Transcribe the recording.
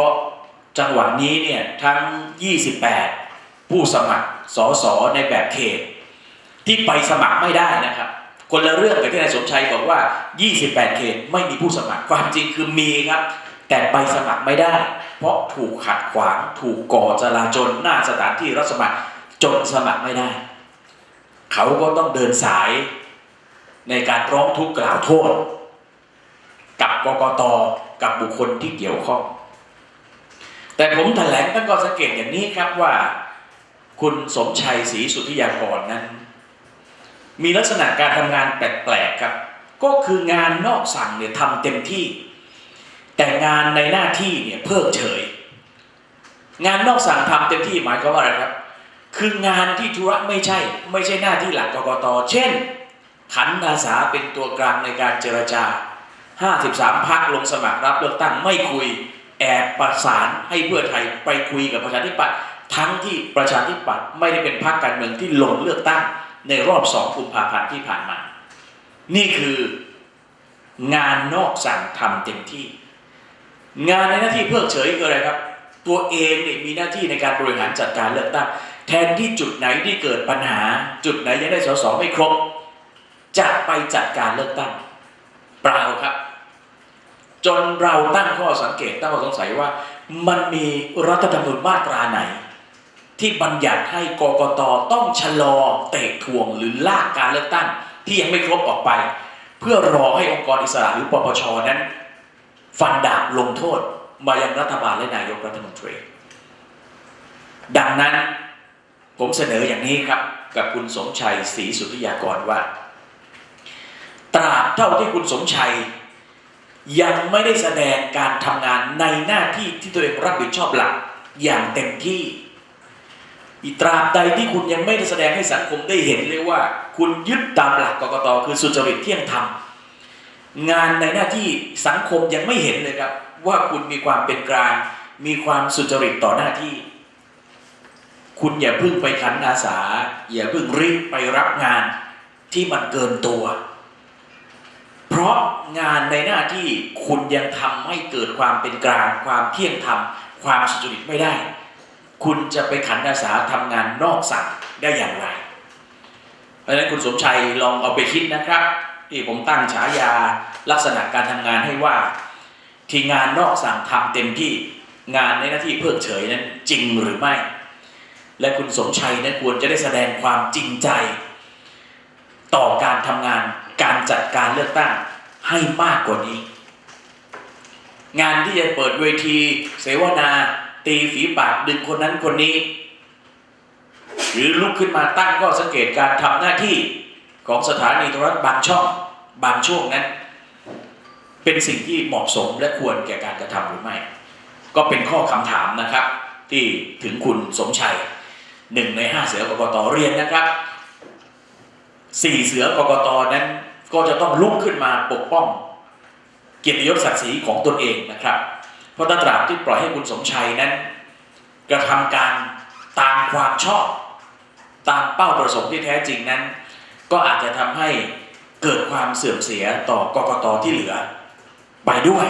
ราะจังหวะนี้เนี่ยทั้ง 28 ผู้สมัครสสในแบบเขต ที่ไปสมัครไม่ได้นะครับ คนละเรื่องกับที่นายสมชัยบอกว่า 28 เขตไม่มีผู้สมัครความจริงคือมีครับ แต่ไปสมัครไม่ได้ เพราะถูกขัดขวางถูกก่อจราจนหน้าสถานที่รับสมัครจนสมัครไม่ได้ เขาก็ต้องเดินสายในการร้องทุกข์กล่าวโทษ กับกกตกับบุคคลที่เกี่ยวข้อง แต่ผมแถลงตั้งข้อสังเกตอย่างนี้ครับว่า คุณสมชัยศรีสุทธิยากรนั้น มีลักษณะการทำงานแปลกๆครับ ก็คืองานนอกสั่งเนี่ยทำเต็มที่ แต่งานในหน้าที่เนี่ยเพิกเฉย งานนอกสั่งทำเต็มที่หมายความว่าอะไรครับ คืองานที่ธุระไม่ใช่ ไม่ใช่หน้าที่หลักกกตเช่น ขันอาสาเป็นตัวกลางในการเจรจา 53พักลงสมัครรับเลือกตั้งไม่คุย แอบประสานให้เพื่อไทยไปคุยกับประชาธิปัตย์ทั้งที่ประชาธิปัตย์ไม่ได้เป็นพรรคการเมืองที่ลงเลือกตั้งในรอบสองกุมภาพันธ์ที่ผ่านมา นี่คืองานนอกสั่งทำเต็มที่ งานในหน้าที่เพิกเฉยคืออะไรครับ ตัวเองเนี่ยมีหน้าที่ในการบริหารจัดการเลือกตั้ง แทนที่จุดไหนที่เกิดปัญหา จุดไหนยังได้สสไม่ครบจะไปจัดการเลือกตั้ง เปล่าครับ จนเราตั้งข้อสังเกตตั้งข้อสงสัยว่า มันมีรัฐธรรมนูญมาตราไหน ที่บัญญัติให้กกตต้องชะลอเตะทวงหรือลากการเลือกตั้ง ที่ยังไม่ครบออกไป เพื่อรอให้องค์กรอิสระหรือปปชนั้น ฟันดาบลงโทษมายังรัฐบาลและนายกรัฐมนตรี ดังนั้นผมเสนออย่างนี้ครับ กับคุณสมชัยศรีสุทธิยากรว่า ตราบเท่าที่คุณสมชัย ยังไม่ได้แสดงการทำงานในหน้าที่ที่ตัวเองรับผิดชอบหลักอย่างเต็มที่อีตราบใดที่คุณยังไม่ได้แสดงให้สังคมได้เห็นเลยว่า คุณยึดตามหลักกกตคือสุจริตเที่ยงธรรมงานในหน้าที่สังคมยังไม่เห็นเลยครับ ว่าคุณมีความเป็นกลางมีความสุจริตต่อหน้าที่ คุณอย่าเพิ่งไปขันอาสา อย่าเพิ่งรีบไปรับงานที่มันเกินตัว ราะงานในหน้าที่คุณยังทำให้เกิดความเป็นกลาง ความเที่ยงธรรม ความสุจริตไม่ได้ คุณจะไปขันอาสาทำงานนอกสั่งได้อย่างไร เพราะฉะนั้นคุณสมชัยลองเอาไปคิดนะครับ ที่ผมตั้งฉายาลักษณะการทำงานให้ว่า ที่งานนอกสั่งทำเต็มที่งานในหน้าที่เพิกเฉยนั้นจริงหรือไม่ และคุณสมชัยนั้นควรจะได้แสดงความจริงใจ ต่อการทำงานการจัด ลือกตั้งให้มากกว่านี้ งานที่จะเปิดเวที เสวนา ตีฝีปากดึงคนนั้นคนนี้ หรือลุกขึ้นมาตั้งข้อสังเกตการทำหน้าที่ของสถานีโทรทัศน์บางช่อง บางช่วงนั้น เป็นสิ่งที่เหมาะสมและควรแก่การกระทำหรือไม่ ก็เป็นข้อคำถามนะครับ ที่ถึงคุณสมชัยหนึ่งในห้าเสือกกตเรียนนะครับสี่เสือกกตนั้น ก็จะต้องลุกขึ้นมาปกป้อง เกียรติยศศักดิ์ศรีของตนเองนะครับ เพราะถ้าตราบที่ปล่อยให้คุณสมชัยนั้น กระทำการตามความชอบ ตามเป้าประสงค์ที่แท้จริงนั้น ก็อาจจะทำให้เกิดความเสื่อมเสียต่อกกตที่เหลือ ไปด้วย